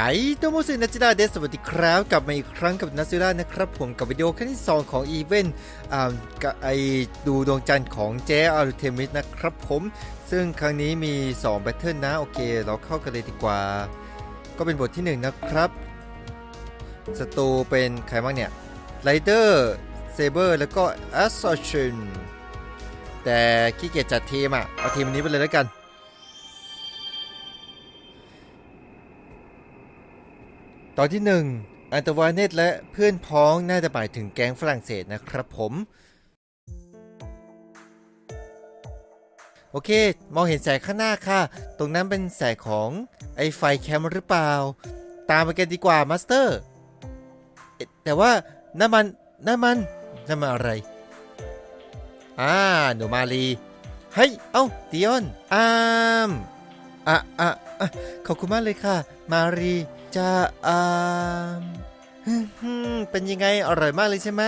หายโตโมซินัจิดาเดสสวัสดีครับกลับมาอีกครั้งกับนัซิรานะครับผมกับวิดีโอครั้งที่ 2 ของอีเวนต์ไอดูดวงจันทร์ของเจอาร์เทมิสนะครับผม ซึ่งครั้งนี้มี2แบทเทิลนะ โอเค เราเข้ากันเลยดีกว่า ก็เป็นบทที่ 1 นะครับศัตรูเป็นใครบ้างเนี่ยไรเดอร์เซเบอร์แล้วก็แอสซอชินแต่ขี้เกียจจัดทีมอะ เอาทีมนี้ไปเลยแล้วกัน ตอนที่ 1 อันตวาเนตและเพื่อนพ้องน่าจะหมายถึงแก๊งฝรั่งเศสนะครับผม โอเค มองเห็นแสงข้างหน้าค่ะ ตรงนั้นเป็นแสงของไอไฟแคมหรือเปล่า ตามไปกันดีกว่ามาสเตอร์แต่ว่าน้ำมันน้ำมันน้ำมันอะไร อ่าหนูมาลีเฮ้ย เอ้าดิออนอาม อะอะอะขอบคุณมากเลยค่ะ มารีจะอามฮึ่มฮึ่มเป็นยังไงอร่อยมากเลยใช่ไหม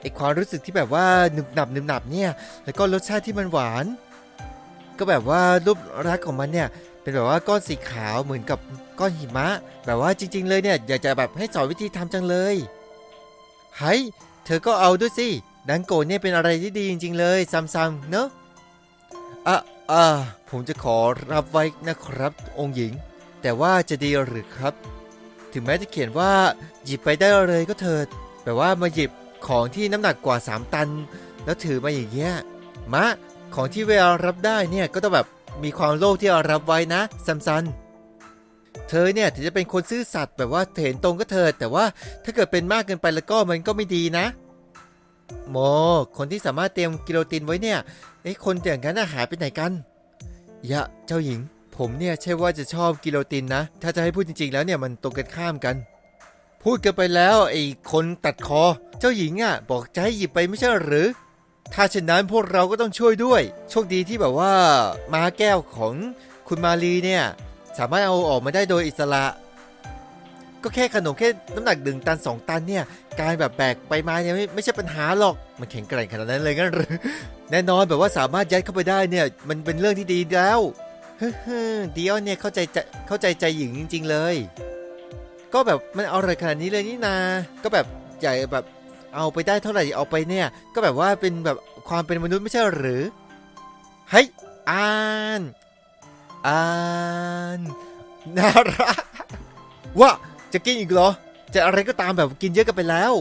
ไอความรู้สึกที่แบบว่าหนึบหนับหนึบหนับเนี่ยแล้วก็รสชาติที่มันหวาน ก็แบบว่ารูปรักของมันเนี่ยเป็นแบบว่าก้อนสีขาวเหมือนกับก้อนหิมะ แบบว่าจริง ๆ เลยเนี่ยอยากจะแบบให้สอนวิธีทำจังเลยเฮ้ยเธอก็เอาด้วยสิดังโกเนี่ยเป็นอะไรที่ดีจริง ๆ เลยซัมๆเนอะอะ อ่า ผมจะขอรับไว้นะครับ องค์หญิง แต่ว่าจะดีหรือครับ ถึงแม้จะเขียนว่าหยิบไปได้เลยก็เถิดแบบว่ามาหยิบของที่น้ำหนักกว่า 3 ตัน แล้วถือมาอย่างเงี้ยมะ ของที่เวลารับได้เนี่ยก็ต้องแบบมีความโลภที่เอารับไว้นะซัมซัน เธอเนี่ยถึงจะเป็นคนซื่อสัตย์แบบว่าเห็นตรงก็เถิดแต่ว่าถ้าเกิดเป็นมากเกินไปแล้วก็มันก็ไม่ดีนะ โม คนที่สามารถเตรียมกิโลตินไว้เนี่ยไอ้คนอย่างนั้นหายไปไหนกัน ยะเจ้าหญิง ผมเนี่ยใช่ว่าจะชอบกิโลตินนะ ถ้าจะให้พูดจริง ๆ แล้วเนี่ยมันตรงกันข้ามกัน พูดกันไปแล้วไอ้คนตัดคอ เจ้าหญิงอะ บอกจะให้หยิบไปไม่ใช่หรือ ถ้าเช่นนั้นพวกเราก็ต้องช่วยด้วย โชคดีที่แบบว่า มาแก้วของคุณมาลีเนี่ย สามารถเอาออกมาได้โดยอิสระ ก็แค่ขนมแค่น้ำหนักดึงตันสองตันเนี่ยการแบบแบกไปมาเนี่ยไม่ไม่ใช่ปัญหาหรอกมันแข็งแกร่งขนาดนั้นเลยงั้นหรือแน่นอนแบบว่าสามารถยัดเข้าไปได้เนี่ยมันเป็นเรื่องที่ดีแล้วเฮ้อเดียวเนี่ยเข้าใจใจเข้าใจใจหญิงจริง ๆ เลย ก็แบบมันเอาอะไรขนาดนี้เลยนี่นา ก็แบบใหญ่แบบเอาไปได้เท่าไหร่เอาไปเนี่ย ก็แบบว่าเป็นแบบความเป็นมนุษย์ไม่ใช่หรือเฮ้ยอ่านอ่านน่ารักว่า จะกินอีกเหรอ จะอะไรก็ตามแบบกินเยอะกันไปแล้ว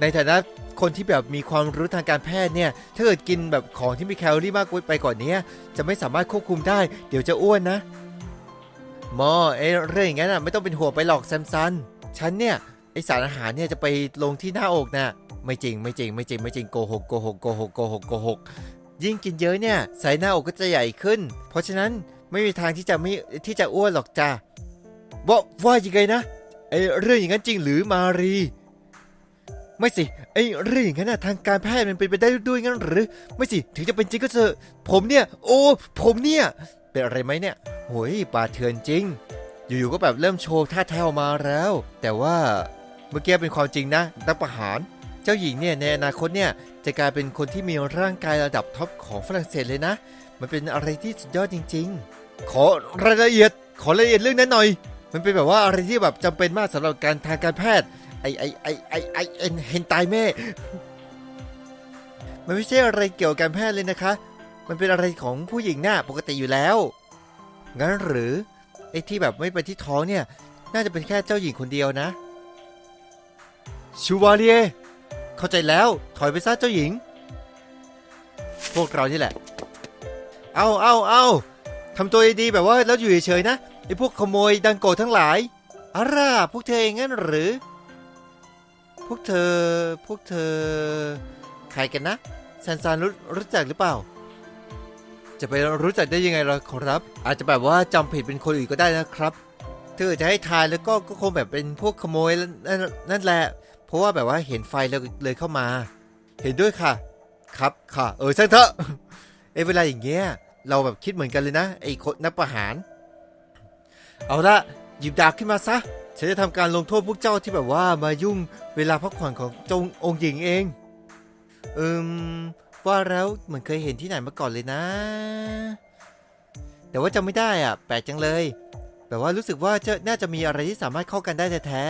ในฐานะคนที่แบบมีความรู้ทางการแพทย์เนี่ย ถ้าเกิดกินแบบของที่มีแคลอรี่มากไปกว่อนนี้จะไม่สามารถควบคุมได้ เดี๋ยวจะอ้วนนะหมอไอ้เรื่องอย่างนั้นอะไม่ต้องเป็นห่วงไปหรอกแซมซัน ฉันเนี่ยไอสารอาหารเนี่ยจะไปลงที่หน้าอกน่ะไม่จริงไม่จริงไม่จริงไม่จริงโกหกโกหกโกหกโกหกโกหกยิ่งกินเยอะเนี่ยไซส์หน้าอกก็จะใหญ่ขึ้น เพราะฉะนั้นไม่มีทางที่จะไม่ที่จะอ้วนหรอกจ้า ว่าว่ายังไงนะไอเรื่องอย่างนั้นจริงหรือมารี ไม่สิไอเรื่องอย่างนั้นนะทางการแพทย์มันเป็นไปได้ด้วยงั้นหรือ ไม่สิถึงจะเป็นจริงก็เถอะผมเนี่ย โอ้ผมเนี่ย เป็นอะไรไหมเนี่ยโหยป่าเถื่อนจริง อยู่ๆก็แบบเริ่มโชว์ท่าแท้ออกมาแล้ว แต่ว่าเมื่อกี้เป็นความจริงนะนักประหารเจ้าหญิงเนี่ยในอนาคตเนี่ยจะกลายเป็นคนที่มีร่างกายระดับท็อปของฝรั่งเศสเลยนะ มันเป็นอะไรที่สุดยอดจริง ๆ ขอรายละเอียด ขอรายละเอียดเรื่องนั้นหน่อย มันเป็นแบบว่าอะไรที่แบบจำเป็นมากสำหรับการทางการแพทย์ ไอไอไอไอไอเอ็นเห็นตายแม่ มันไม่ใช่อะไรเกี่ยวกับการแพทย์เลยนะคะ มันเป็นอะไรของผู้หญิงน่ะปกติอยู่แล้ว งั้นหรือไอที่แบบไม่ไปที่ท้องเนี่ย น่าจะเป็นแค่เจ้าหญิงคนเดียวนะชูวาเลียเข้าใจแล้วถอยไปซะเจ้าหญิง พวกเรานี่แหละ เอาเอาเอาทำตัวดีๆแบบว่าแล้วอยู่เฉยๆนะ ไอ้พวกขโมยดังโกรทั้งหลายอาร่าพวกเธอเองงั้นหรือ พวกเธอ พวกเธอ ใครกันนะแซนซานรู้รู้จักหรือเปล่า จะไปรู้จักได้ยังไงล่ะครับ อาจจะแบบว่าจำผิดเป็นคนอื่นก็ได้นะครับเกิดจะให้ทายแล้วก็ก็คงแบบเป็นพวกขโมยนั่นแหละ เพราะว่าแบบว่าเห็นไฟแล้วเลยเข้ามา เห็นด้วยค่ะ ครับค่ะ เออช่างเถอะเอ้เวลาอย่างเงี้ยเราแบบคิดเหมือนกันเลยนะไอ้คนนักประหาร เอาละหยิบดาบขึ้นมาซะ ฉันจะทำการลงโทษพวกเจ้าที่แบบว่ามายุ่งเวลาพักผ่อนของจงองค์หญิงเอง อืม ว่าแล้วเหมือนเคยเห็นที่ไหนมาก่อนเลยนะ แต่ว่าจำไม่ได้อะ แปลกจังเลยแบบว่ารู้สึกว่าจะน่าจะมีอะไรที่สามารถเข้ากันได้แท้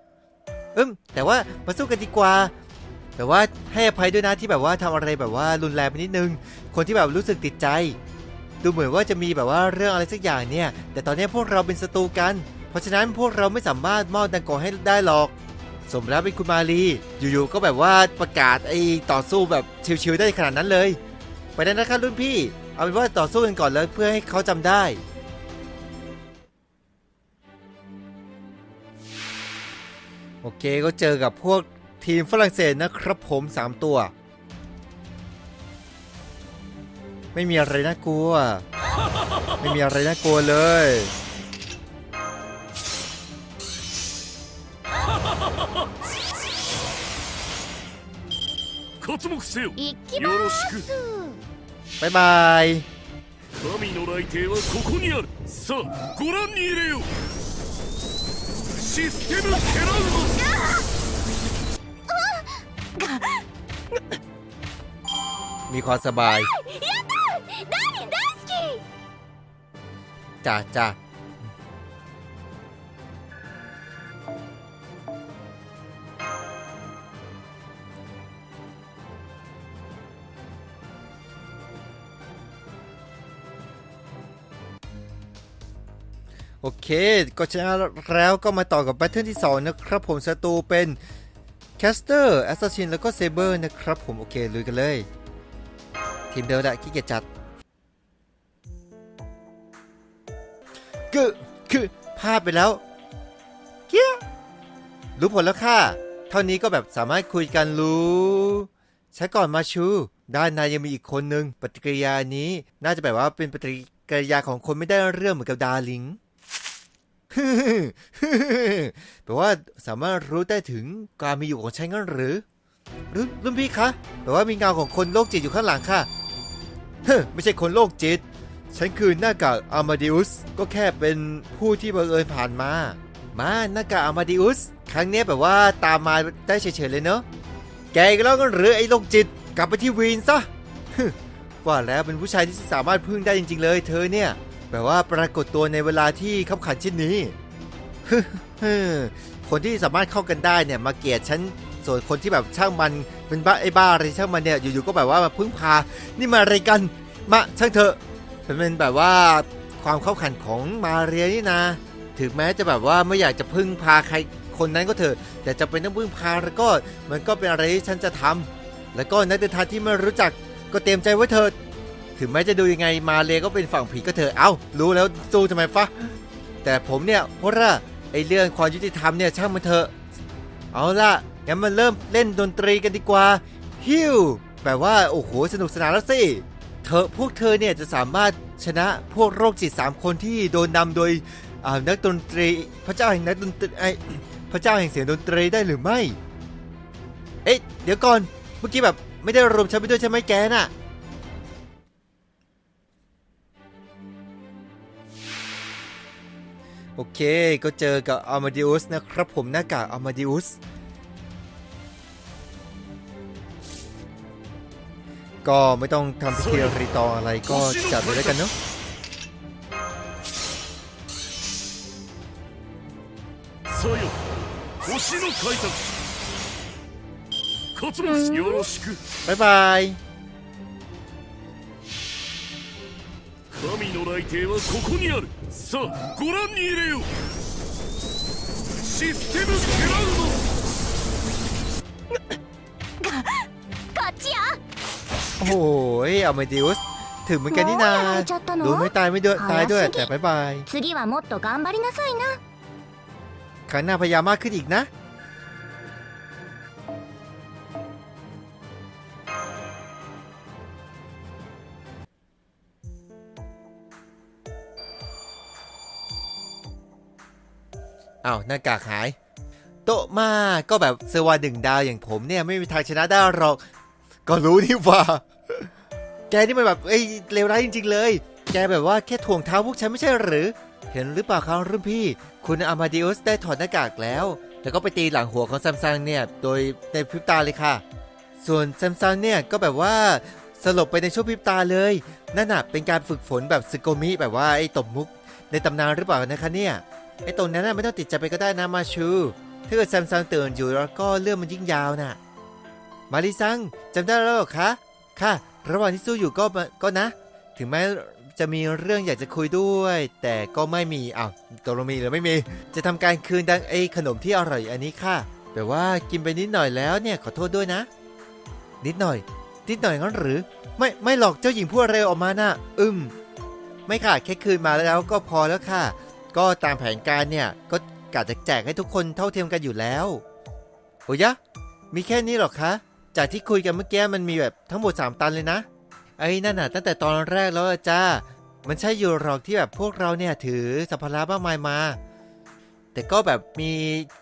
ๆอืมแต่ว่ามาสู้กันดีกว่า แต่ว่าให้อภัยด้วยนะที่แบบว่าทำอะไรแบบว่ารุนแรงไปนิดนึง คนที่แบบรู้สึกติดใจ ดูเหมือนว่าจะมีแบบว่าเรื่องอะไรสักอย่างเนี่ย แต่ตอนนี้พวกเราเป็นศัตรูกัน เพราะฉะนั้นพวกเราไม่สามารถมอบดังโกะให้ได้หรอก สมแล้วเป็นคุณมาลีอยู่ๆก็แบบว่าประกาศไอ้ต่อสู้แบบชิวๆได้ขนาดนั้นเลย ไปได้นะครับรุ่นพี่ เอาเป็นว่าต่อสู้กันก่อนเลยเพื่อให้เขาจำได้โอเคก็เจอกับพวกทีมฝรั่งเศสนะครับผม 3 ตัว ไม่มีอะไรน่ากลัว ไม่มีอะไรน่ากลัวเลย 刮目せよ行きまよろしくす บ๊ายบาย 神の来帝はここにあるさあご覧に入れよシステムテラウド มีความสบาย จ้าจ้าโอเค ก็ชนะแล้วก็มาต่อกับแบทเทิลที่ 2 นะครับผมศัตรูเป็นแคสเตอร์แอสซัสซินแล้วก็เซเบอร์นะครับผม โอเค ลุยกันเลย ทีมเดิมแหละขี้เกียจจัด คือคือพลาดไปแล้วเกี้ยรู้ผลแล้วค่ะ เท่านี้ก็แบบสามารถคุยกันรู้ใช้ก่อนมาชู ด้านในยังมีอีกคนนึงปฏิกิริยานี้ น่าจะแบบว่าเป็นปฏิกิริยาของคนไม่ได้เรื่องเหมือนกับดาร์ลิงแปลว่าสามารถรู้ได้ถึงการมีอยู่ของฉันงั้นหรือรุ่นรุ่นพี่คะแปลว่ามีเงาของคนโรคจิตอยู่ข้างหลังค่ะเฮ้อไม่ใช่คนโรคจิต ฉันคือหน้ากากอามาดิอุสก็แค่เป็นผู้ที่บังเอิญผ่านมา มาหน้ากากอามาดิอุสครั้งนี้แบบว่าตามมาได้เฉยๆเลยเนอะแกก็แล้วกันหรือไอ้โรคจิตกลับไปที่วีนซะว่าแล้วเป็นผู้ชายที่สามารถพึ่งได้จริง ๆ เลย เธอเนี่ยแบบว่าปรากฏตัวในเวลาที่ขับขันเช่นนี้คนที่สามารถเข้ากันได้เนี่ยมาเกลียดฉันส่วนคนที่แบบช่างมันเป็นบ้าไอ้บ้าอะไรช่างมันเนี่ยอยู่ๆก็แบบว่ามาพึ่งพา นี่มาอะไรกัน มาช่างเถอะ มันเป็นแบบว่าความเข้าขันของมาเรียนี่นะถึงแม้จะแบบว่าไม่อยากจะพึ่งพาใครคนนั้นก็เถอะ แต่จะเป็นต้องพึ่งพาแล้วก็มันก็เป็นอะไรที่ฉันจะทำแล้วก็นักเดินทางที่ไม่รู้จักก็เตรียมใจไว้เถิดถึงแม้จะดูยังไงมาเรียก็เป็นฝั่งผีก็เถอะเอ้า รู้แล้วสู้ทำไมฟะแต่ผมเนี่ยเพราะว่าไอ้เรื่องความยุติธรรมเนี่ยช่างมันเถอะเอาล่ะงั้นมาเริ่มเล่นดนตรีกันดีกว่าฮิวแปลว่าโอ้โหสนุกสนานแล้วสิ เธอพวกเธอเนี่ยจะสามารถชนะพวกโรคจิต 3 คนที่โดนนำโดยนักดนตรีพระเจ้าแห่งนักดนตรีไอพระเจ้าแห่งเสียงดนตรีได้หรือไม่ เอ๊ะเดี๋ยวก่อนเมื่อกี้แบบไม่ได้รวมฉันไปด้วยใช่ไหมแกน่ะโอเค ก็เจอกับอามาดิอุสนะครับผมหน้ากากอามาดิอุส ก็ไม่ต้องทำพิธีรีตองอะไรก็จัดเลยแล้วกันเนาะ さよ星の開拓コツモスよろしく บ๊ายบาย 神の来帝はここにあるさあご覧に入れよシステムテラウこ โอ้ยเอเมดิอุสถึงเหมือนกันนี่นาดูไม่ตายไม่ด้วยตายด้วยแต่บายบายครั้งหน้าพยายามมากขึ้นอีกนะอา้าวหน้ากากหาย โตมาก็แบบเซวาดึงดาวอย่างผมเนี่ย ไม่มีทางชนะได้หรอก ก็รู้นี่ว่า แกนี่มันแบบเอ้ยเลวร้ายจริง ๆ เลย แกแบบว่าแค่ถ่วงเท้าพวกฉันไม่ใช่หรือ เห็นหรือเปล่าครับรุ่นพี่ คุณอามาดิอุสได้ถอดหน้ากากแล้ว แล้วก็ไปตีหลังหัวของซัมซังเนี่ย โดยในพริบตาเลยค่ะ ส่วนซัมซังเนี่ยก็แบบว่าสลบไปในช่วงพริบตาเลย นั่นน่ะเป็นการฝึกฝนแบบสึโกมิแบบว่าไอ้ตบมุก ในตำนานหรือเปล่านะคะเนี่ย ไอ้ตรงนั้นน่ะไม่ต้องติดใจไปก็ได้นะมาชู ถ้าเกิดซัมซังตื่นอยู่แล้วก็เรื่องมันยิ่งยาวน่ะ มาริซังจำได้แล้วเหรอคะ ค่ะ ระหว่างที่สู้อยู่ก็ก็นะ ถึงแม้จะมีเรื่องอยากจะคุยด้วย แต่ก็ไม่มีอ้าวตกลงมีหรือไม่มี จะทำการคืนดังไอ้ขนมที่อร่อยอันนี้ค่ะ แต่ว่ากินไปนิดหน่อยแล้วเนี่ยขอโทษด้วยนะ นิดหน่อย นิดหน่อยงั้นหรือ ไม่ไม่หรอกเจ้าหญิงพูดอะไรออกมาน่ะอึมไม่ค่ะแค่คืนมาแล้วก็พอแล้วค่ะ ก็ตามแผนการเนี่ยก็กะจะแจกให้ทุกคนเท่าเทียมกันอยู่แล้ว โอ้ยะ มีแค่นี้หรอคะ จากที่คุยกันเมื่อกี้มันมีแบบทั้งหมด 3 ตันเลยนะ ไอ้นั่นน่ะตั้งแต่ตอนแรกแล้วจ้า มันใช่อยู่หรอกที่แบบพวกเราเนี่ยถือสัมภาระมากมายมา แต่ก็แบบมี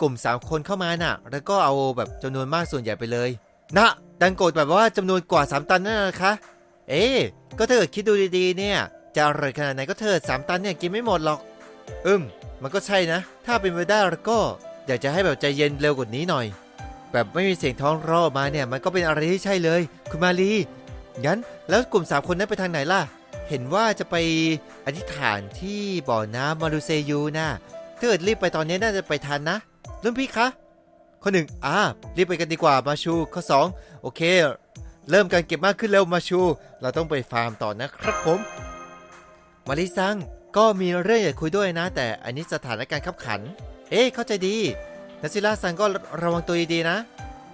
กลุ่ม 3 คนเข้ามาน่ะ แล้วก็เอาแบบจำนวนมากส่วนใหญ่ไปเลย นะดันโกรธแบบว่าจำนวนกว่า 3 ตันนั่นนะคะ เอ๊ก็ถ้าเกิดคิดดูดีๆ เนี่ย จะอร่อยขนาดไหนก็เถิดสามตันเนี่ยกินไม่หมดหรอก อืมมันก็ใช่นะ ถ้าเป็นไปได้แล้วก็อยากจะให้แบบใจเย็นเร็วกว่านี้หน่อย แบบไม่มีเสียงท้องร้องออกมาเนี่ยมันก็เป็นอะไรที่ใช่เลย คุณมาลีงั้นแล้วกลุ่มสามคนนั้นไปทางไหนล่ะ เห็นว่าจะไปอธิษฐานที่บ่อน้ำมารูเซยูนะถ้าเกิดรีบไปตอนนี้น่าจะไปทันนะรุ่นพี่คะข้อหนึ่งอ่ารีบไปกันดีกว่ามาชูข้อสองโอเค เริ่มการเก็บมากขึ้นเร็วมาชู เราต้องไปฟาร์มต่อนะครับผมมาริซังก็มีเรื่องอยากคุยด้วยนะ แต่อันนี้สถานการณ์ขับขัน เอ๊ะเข้าใจดี นัสซิล่าซังก็ระวังตัวดีๆนะ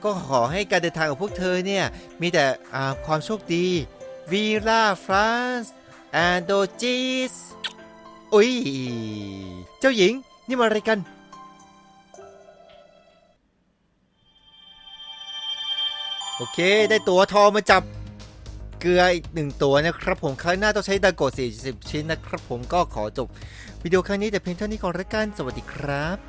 ก็ขอให้การเดินทางของพวกเธอเนี่ย มีแต่ความโชคดีวีลาฟรานซ์แอนโดจิสอุ้ย เจ้าหญิง นี่มาอะไรกัน โอเค ได้ตัวทองมาจับ เกลืออีกหนึ่งตัวนะครับผม ครั้งหน้าต้องใช้ดาโกะ40 ชิ้นนะครับผมก็ขอจบ วิดีโอครั้งนี้แต่เพียงเท่านี้ก่อนละกัน สวัสดีครับ